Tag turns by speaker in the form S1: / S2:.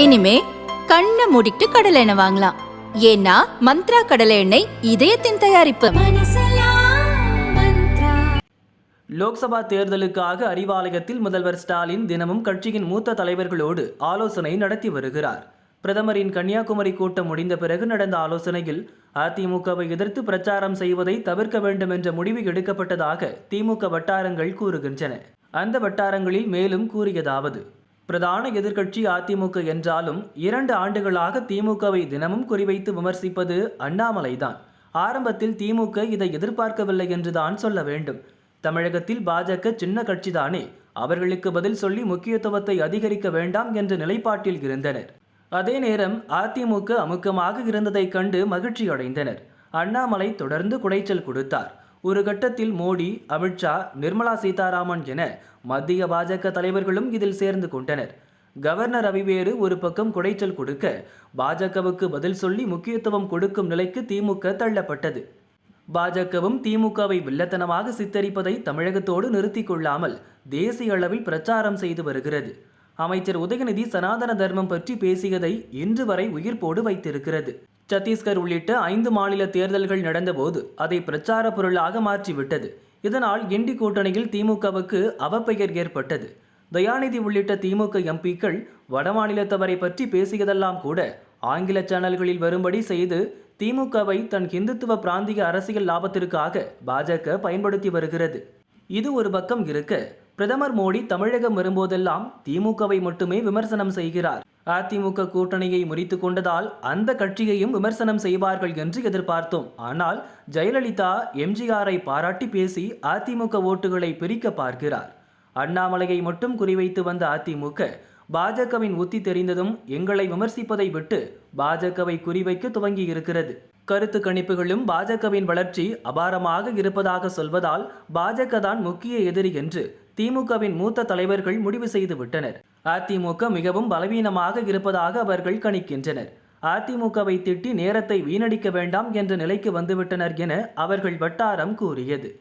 S1: இனிமே கண்ணை மூடிட்டு கடலை எண்ணெய் வாங்கலாம். ஏன்னா மந்த்ரா கடலை எண்ணெய் இதயத்தின் தயாரிப்பு.
S2: லோக்சபா தேர்தலுக்காக அறிவாலயத்தில் முதல்வர் ஸ்டாலின் தினமும் கட்சியின் மூத்த தலைவர்களோடு ஆலோசனை நடத்தி வருகிறார். பிரதமரின் கன்னியாகுமரி கூட்டம் முடிந்த பிறகு நடந்த ஆலோசனையில் அதிமுகவை எதிர்த்து பிரச்சாரம் செய்வதை தவிர்க்க வேண்டும் என்ற முடிவு எடுக்கப்பட்டதாக திமுக வட்டாரங்கள் கூறுகின்றன. அந்த வட்டாரங்களில் மேலும் கூறியதாவது பிரதான எதிர்க்கட்சி அதிமுக என்றாலும் இரண்டு ஆண்டுகளாக திமுகவை தினமும் குறிவைத்து விமர்சிப்பது அண்ணாமலைதான். ஆரம்பத்தில் திமுக இதை எதிர்பார்க்கவில்லை என்றுதான் சொல்ல வேண்டும். தமிழகத்தில் பாஜக சின்ன கட்சிதானே. அவர்களுக்கு பதில் சொல்லி முக்கியத்துவத்தை அதிகரிக்க வேண்டாம் என்ற நிலைப்பாட்டில் இருந்தனர். அதே நேரம் அதிமுக அமுக்கமாக இருந்ததைக் கண்டு மகிழ்ச்சியடைந்தனர். அண்ணாமலை தொடர்ந்து குடைச்சல் கொடுத்தார். ஒரு கட்டத்தில் மோடி அமித்ஷா நிர்மலா சீதாராமன் என மத்திய பாஜக தலைவர்களும் இதில் சேர்ந்து கொண்டனர். கவர்னர் ரவிவேறு ஒரு பக்கம் குடைச்சல் கொடுக்க பாஜகவுக்கு பதில் சொல்லி முக்கியத்துவம் கொடுக்கும் நிலைக்கு திமுக தள்ளப்பட்டது. பாஜகவும் திமுகவை வில்லத்தனமாக சித்தரிப்பதை தமிழகத்தோடு நிறுத்திக் கொள்ளாமல் தேசிய அளவில் பிரச்சாரம் செய்து வருகிறது. அமைச்சர் உதயநிதி சனாதன தர்மம் பற்றி பேசியதை இன்று வரை உயிர்ப்போடு வைத்திருக்கிறது. சத்தீஸ்கர் உள்ளிட்ட ஐந்து மாநில தேர்தல்கள் நடந்தபோது அதை பிரச்சார பொருளாக மாற்றிவிட்டது. இதனால் இண்டி கூட்டணியில் திமுகவுக்கு அவப்பெயர் ஏற்பட்டது. தயாநிதி உள்ளிட்ட திமுக எம்பிக்கள் வடமாநிலத்தவரை பற்றி பேசியதெல்லாம் கூட ஆங்கில சேனல்களில் வரும்படி செய்து திமுகவை தன் இந்துத்துவ பிராந்திய அரசியல் லாபத்திற்காக பாஜக பயன்படுத்தி வருகிறது. இது ஒரு பக்கம் இருக்க பிரதமர் மோடி தமிழகம் வரும்போதெல்லாம் திமுகவை மட்டுமே விமர்சனம் செய்கிறார். அதிமுக கூட்டணியை முறித்து கொண்டதால் அந்த கட்சியையும் விமர்சனம் செய்வார்கள் என்று எதிர்பார்த்தோம். ஆனால் ஜெயலலிதா எம்ஜிஆரை பாராட்டி பேசி அதிமுக ஓட்டுகளை பிரிக்க பார்க்கிறார். அண்ணாமலையை மட்டும் குறிவைத்து வந்த அதிமுக பாஜகவின் உத்தி தெரிந்ததும் எங்களை விமர்சிப்பதை விட்டு பாஜகவை குறிவைக்க துவங்கி இருக்கிறது. கருத்து கணிப்புகளும் பாஜகவின் வளர்ச்சி அபாரமாக இருப்பதாக சொல்வதால் பாஜக தான் முக்கிய எதிரி என்று திமுகவின் மூத்த தலைவர்கள் முடிவு செய்து விட்டனர். அதிமுக மிகவும் பலவீனமாக இருப்பதாக அவர்கள் கணிக்கின்றனர். அதிமுகவை திட்டி நேரத்தை வீணடிக்க வேண்டாம் என்ற நிலைக்கு வந்துவிட்டனர் என அவர்கள் வட்டாரம் கூறியது.